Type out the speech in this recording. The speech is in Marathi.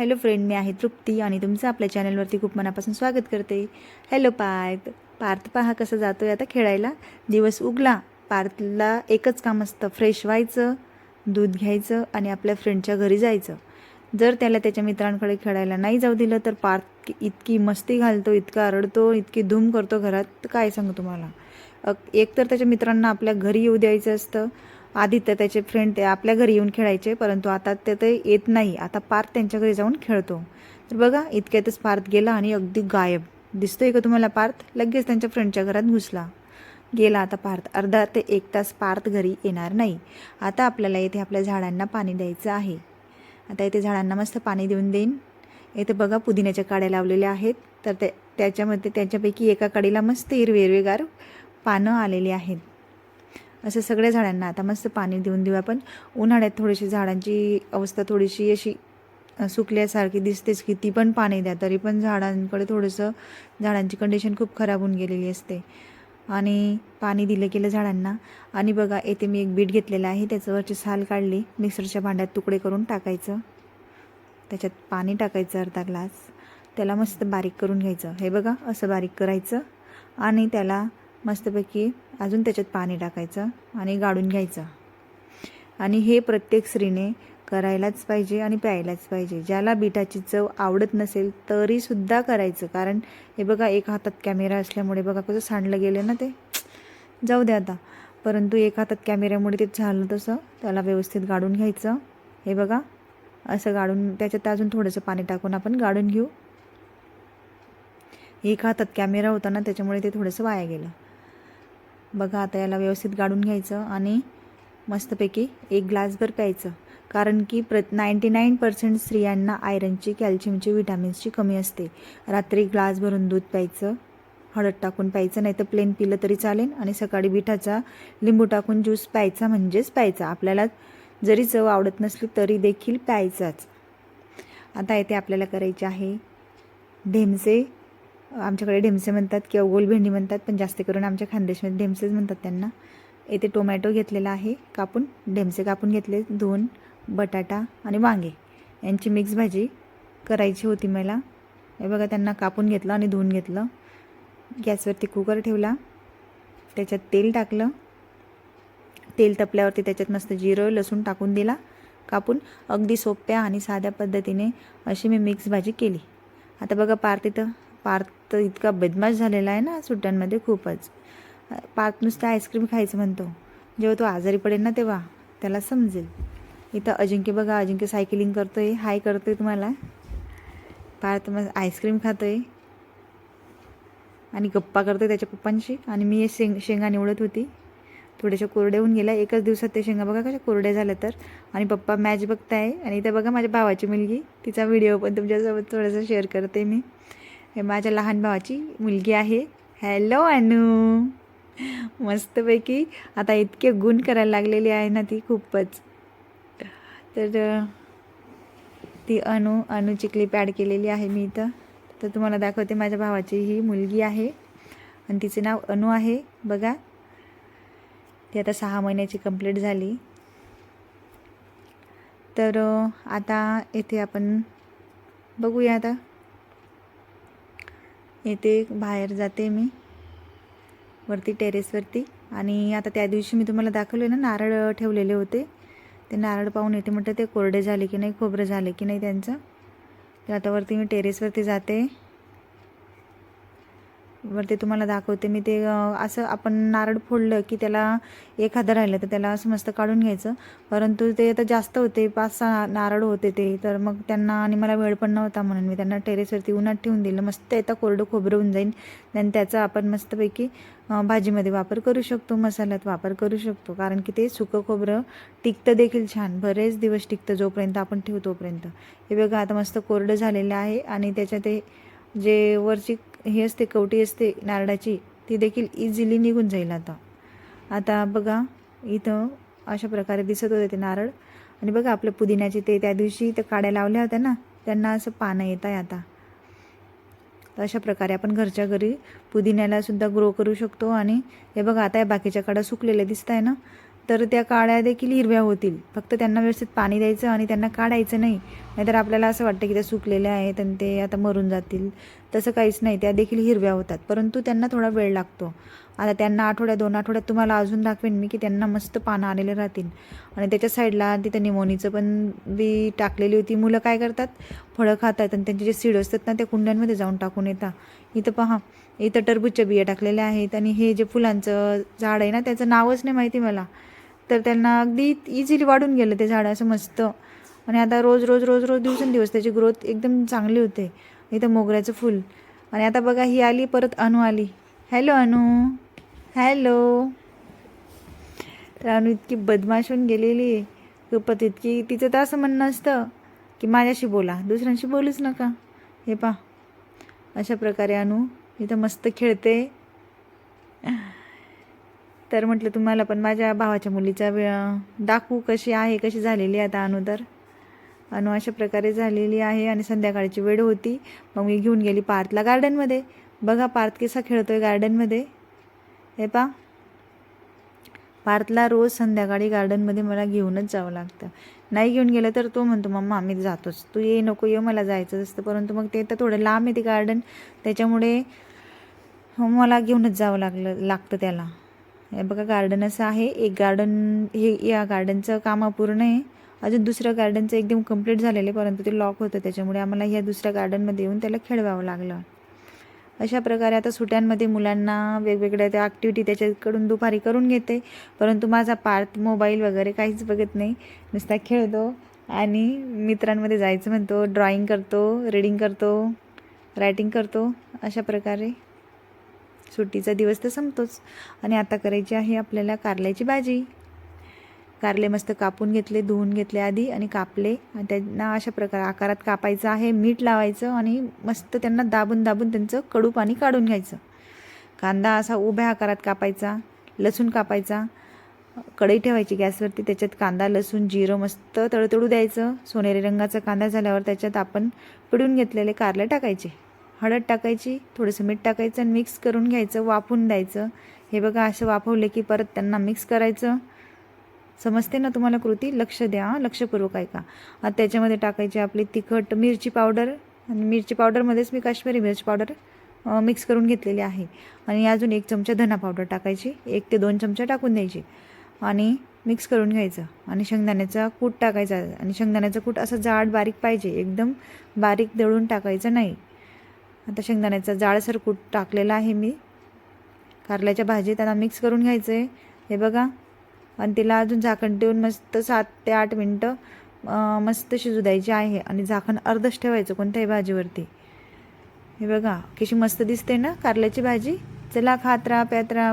हॅलो फ्रेंड मी आहे तृप्ती आणि तुमचं आपल्या चॅनलवरती खूप मनापासून स्वागत करते. हॅलो पार्थ पार्थ पहा कसं जातो आहे आता खेळायला. दिवस उगला पार्थला एकच काम असतं फ्रेश व्हायचं दूध घ्यायचं आणि आपल्या फ्रेंडच्या घरी जायचं. जर त्याला त्याच्या मित्रांकडे खेळायला नाही जाऊ दिलं तर पार्थ इतकी मस्ती घालतो इतका रडतो इतकी धूम करतो घरात. काय सांगू तुम्हाला? एक तर त्याच्या मित्रांना आपल्या घरी येऊ द्यायचं असतं. आधी तर त्याचे फ्रेंड ते आपल्या घरी येऊन खेळायचे परंतु आता ते ते येत नाही. आता पार्थ त्यांच्या घरी जाऊन खेळतो. तर बघा इतक्यातच पार्थ गेला आणि अगदी गायब. दिसतोय का तुम्हाला पार्थ? लगेच त्यांच्या फ्रेंडच्या घरात घुसला. गेला आता पार्थ. अर्धा ते एक तास पार्थ घरी येणार नाही. आता आपल्याला येथे आपल्या झाडांना पाणी द्यायचं आहे. आता इथे झाडांना मस्त पाणी देऊन देईन. इथे बघा पुदिन्याच्या काड्या लावलेल्या आहेत. तर त्या त्याच्यामध्ये त्याच्यापैकी एका काडीला मस्त हिरवे हिरवेगार पानं आलेली आहेत. असं सगळ्या झाडांना आता मस्त पाणी देऊन देऊ आपण. उन्हाळ्यात थोडीशी झाडांची अवस्था थोडीशी अशी सुकल्यासारखी दिसतेच की ती पण पाणी द्या तरी पण झाडांकडे थोडंसं झाडांची कंडिशन खूप खराब होऊन गेलेली असते. आणि पाणी दिलं गेलं झाडांना. आणि बघा येथे मी एक बीट घेतलेला आहे त्याच्यावरची साल काढली मिक्सरच्या भांड्यात तुकडे करून टाकायचं. त्याच्यात पाणी टाकायचं अर्धा ग्लास. त्याला मस्त बारीक करून घ्यायचं. हे बघा असं बारीक करायचं. आणि त्याला मस्तपैकी अजून त्याच्यात पाणी टाकायचं आणि गाळून घ्यायचं. आणि हे प्रत्येक स्त्रीने करायलाच पाहिजे आणि प्यायलाच पाहिजे. ज्याला बिटाची चव आवडत नसेल तरीसुद्धा करायचं. कारण हे बघा एक हातात कॅमेरा असल्यामुळे बघा कसं सांडलं गेलं ना ते. जाऊ द्या आता. परंतु एक हातात कॅमेऱ्यामुळे ते झालं तसं त्याला व्यवस्थित गाळून घ्यायचं. हे बघा असं गाळून त्याच्यात अजून थोडंसं पाणी टाकून आपण गाळून घेऊ. एक हातात कॅमेरा होता ना त्याच्यामुळे ते थोडंसं वाया गेलं. बघा आता याला व्यवस्थित गाळून घ्यायचं आणि मस्तपैकी एक ग्लासभर प्यायचं. कारण की प्र नाईंटी नाईन पर्सेंट स्त्रियांना आयरनची कॅल्शियमची विटॅमिन्सची कमी असते. रात्री ग्लास भरून दूध प्यायचं हळद टाकून प्यायचं नाही तर प्लेन पिलं तरी चालेल आणि सकाळी बिठाचा लिंबू टाकून ज्यूस प्यायचा म्हणजेच प्यायचा. आपल्याला जरी चव आवडत नसली तरी देखील प्यायचाच. आता येथे आपल्याला करायचे आहे ढेमसे आमच्याकडे ढेमसे म्हणतात किंवा गोल भेंडी म्हणतात पण जास्त करून आमच्या खानदेशमध्ये ढेमसेच म्हणतात त्यांना. येथे टोमॅटो घेतलेला आहे कापून ढेमसे कापून घेतले दोन बटाटा आणि वांगे. यांची मिक्स भाजी करायची होती मला. हे बघा त्यांना कापून घेतलं आणि धुवून घेतलं. गॅसवरती कुकर ठेवला त्याच्यात तेल टाकलं. तेल तपल्यावरती त्याच्यात मस्त जिरं लसूण टाकून दिला कापून. अगदी सोप्या आणि साध्या पद्धतीने अशी मी मिक्स भाजी केली. आता बघा पार तिथं पार्थ इतका बदमाश झालेला आहे ना सुट्ट्यांमध्ये खूपच. पार्थ नुसतं आईस्क्रीम खायचं म्हणतो. जेव्हा तो आजारी पडेल ना तेव्हा त्याला समजेल. इथं अजिंक्य बघा अजिंक्य सायकलिंग करतोय हाय करतोय तुम्हाला. पार्थ मग आईस्क्रीम खातोय. आणि गप्पा करतोय त्याच्या पप्पांशी. आणि मी हे शेंग शेंगा निवडत होती. थोड्याशा कोरड्या होऊन गेल्या. एकच दिवसात ते शेंगा बघा कशा कोरड्या झाल्या तर. आणि पप्पा मॅच बघताय. आणि इथं बघा माझ्या भावाची मुलगी. तिचा व्हिडिओ पण तुमच्यासोबत थोडासा शेअर करते मी. हे माझ्या लहान भावाची मुलगी आहे. हॅलो अनु मस्तपैकी आता इतके गुण करायला लागलेली आहे ना ती खूपच. तर ती अनु अनुची क्लिप ॲड केलेली आहे मी इथं. तर तुम्हाला दाखवते माझ्या भावाची ही मुलगी आहे. आणि तिचे नाव अनु आहे. बघा. ती आता सहा महिन्याची कंप्लीट झाली. तर आता येथे आपण बघूया आता. येते बाहेर जाते मी. वरती टेरेसवरती आणि आता त्या दिवशी मी तुम्हाला दाखवले ना नारळ ठेवलेले होते. ते नारळ पाहून येते म्हटलं ते कोरडे झाले की नाही खोबरं झाले की नाही त्यांचं. तर आता वरती मी टेरेसवरती जाते. वरती तुम्हाला दाखवते. मी ते असं आपण नारळ फोडलं की त्याला एखादं राहिलं तर त्याला असं मस्त काढून घ्यायचं. परंतु ते आता जास्त होते पाच सहा नारळ होते ते. तर मग त्यांना आणि मला वेळ पण नव्हता म्हणून मी त्यांना टेरेसवरती उन्हात ठेवून दिलं. मस्त येतं कोरडं खोबरं होऊन जाईल आणि त्याचा आपण मस्तपैकी भाजीमध्ये वापर करू शकतो मसाल्यात वापर करू शकतो. कारण की ते सुकं खोबरं टिकतं देखील छान. बरेच दिवस टिकतं जोपर्यंत आपण ठेवतोपर्यंत हे बघा आता मस्त कोरडं झालेलं आहे. आणि त्याच्यात ते जे वरची हे असते कवटी असते नारळाची ती देखील इझिली निघून जाईल आता. आता बघा इथं अशा प्रकारे दिसत होते ते नारळ. आणि बघा आपल्या पुदिन्याचे ते त्या दिवशी तर काड्या लावल्या होत्या ना त्यांना असं पानं येत आहे आता. तर अशा प्रकारे आपण घरच्या घरी पुदिन्याला सुद्धा ग्रो करू शकतो. आणि हे बघा आता या बाकीच्या काड्या सुकलेल्या दिसत आहे ना. तर त्या काळ्या देखील हिरव्या होतील. फक्त त्यांना व्यवस्थित पाणी द्यायचं आणि त्यांना काढायचं नाही. नाहीतर आपल्याला असं वाटतं की त्या सुकलेल्या आहेत आणि ते आता मरून जातील. तसं काहीच नाही. त्या देखील हिरव्या होतात. परंतु त्यांना थोडा वेळ लागतो. आता त्यांना आठवड्या दोन आठवड्यात तुम्हाला अजून दाखवेन मी की त्यांना मस्त पानं आलेले राहतील. आणि त्याच्या साईडला तिथं निमोनीचं पण बी टाकलेली होती. मुलं काय करतात? फळं खातात आणि त्यांचे जे सीड असतात ना त्या कुंड्यांमध्ये जाऊन टाकून येतात. इथं पहा. इथं टरबूजच्या बिया टाकलेल्या आहेत आणि हे जे फुलांचं झाड आहे ना त्याचं नावच नाही माहिती मला. तर त्यांना अगदी इझिली वाढून गेलं ते झाड असं मस्त. आणि आता रोज रोज रोज रोज दिवसेंदिवस त्याची ग्रोथ एकदम चांगली होते. इथं मोगऱ्याचं फुल. आणि आता बघा ही आली परत अनु आली. हॅलो अनु. हॅलो तर अनु इतकी बदमाश होऊन गेलेली आहे. गप्पत इतकी तिचं तर असं म्हणणं असतं की माझ्याशी बोला. दुसऱ्यांशी बोलूच नका. हे पा अशा प्रकारे अनु इथं मस्त खेळते. तर म्हटलं तुम्हाला पण माझ्या भावाच्या मुलीचा वे- दाखवू कशी आहे कशी झालेली आता अनु तर. अनु अशा प्रकारे झालेली आहे आणि संध्याकाळची वेळ होती. मग मी घेऊन गेली पार्थला गार्डनमध्ये बघा पार्थ कसा खेळतोय गार्डनमध्ये हे पा पार्थला रोज संध्याकाळी गार्डनमध्ये मला घेऊनच जावं लागतं. नाही घेऊन गेलं तर तो म्हणतो मम्मा आम्ही जातोच. तू ये नको ये मला जायचं असतं. परंतु मग ते तर थोडं लांब आहे ते गार्डन त्याच्यामुळे मला घेऊनच जावं लागलं लागतं त्याला. हे बघा गार्डन असं आहे. एक गार्डन हे या गार्डनचं काम अपूर्ण आहे. अजून दुसरं गार्डनचं एकदम कंप्लीट झालेलं आहे परंतु ते लॉक होतं. त्याच्यामुळे आम्हाला ह्या दुसऱ्या गार्डनमध्ये येऊन त्याला खेळवावं लागलं. अशा प्रकारे आता सुट्यांमध्ये मुलांना वेगवेगळ्या त्या ॲक्टिव्हिटी त्याच्याकडून दुपारी करून घेते. परंतु माझा पार्थ मोबाईल वगैरे काहीच बघत नाही. नुसता खेळतो आणि मित्रांमध्ये जायचं म्हणतो ड्रॉइंग करतो रीडिंग करतो रायटिंग करतो. अशा प्रकारे. सुट्टीचा दिवस तर संपतोच. आणि आता करायची आहे आपल्याला कारल्याची भाजी. कारले मस्त कापून घेतले धुवून घेतले आधी आणि कापले. आणि त्यांना अशा प्रकारे आकारात कापायचं आहे मीठ लावायचं आणि मस्त त्यांना दाबून दाबून त्यांचं कडू पाणी काढून घ्यायचं. कांदा असा उभ्या आकारात कापायचा लसूण कापायचा. कढई ठेवायची गॅसवरती त्याच्यात कांदा लसूण जिरं मस्त तळतळू द्यायचं. सोनेरी रंगाचा कांदा झाल्यावर त्याच्यात आपण पिडून घेतलेले कारले टाकायचे. हळद टाकायची थोडंसं मीठ टाकायचं आणि मिक्स करून घ्यायचं वाफून द्यायचं. हे बघा असं वाफवले की परत त्यांना मिक्स करायचं. समजते ना तुम्हाला कृती? लक्ष द्या लक्षपूर्वक ऐका. आता त्याच्यामध्ये टाकायची आपली तिखट मिरची पावडर. आणि मिरची पावडरमध्येच मी काश्मीरी मिरची पावडर मिक्स करून घेतलेली आहे. आणि अजून एक चमचा धना पावडर टाकायची. एक ते दोन चमचा टाकून द्यायची. आणि मिक्स करून घ्यायचं. आणि शेंगदाण्याचा कूट टाकायचा. आणि शेंगदाण्याचा कूट असं जाड बारीक पाहिजे. एकदम बारीक दळून टाकायचं नाही. आता शेंगदाण्याचा जाळसर कूट टाकलेला आहे मी. कारल्याच्या भाजीत आता मिक्स करून घ्यायचं आहे हे बघा. आणि तिला अजून झाकण ठेवून मस्त सात ते आठ मिनटं मस्त शिजू द्यायची आहे. आणि झाकण अर्धच ठेवायचं कोणत्याही भाजीवरती. हे बघा. कशी मस्त दिसते ना कारल्याची भाजी. चला खात राहा प्यात राहा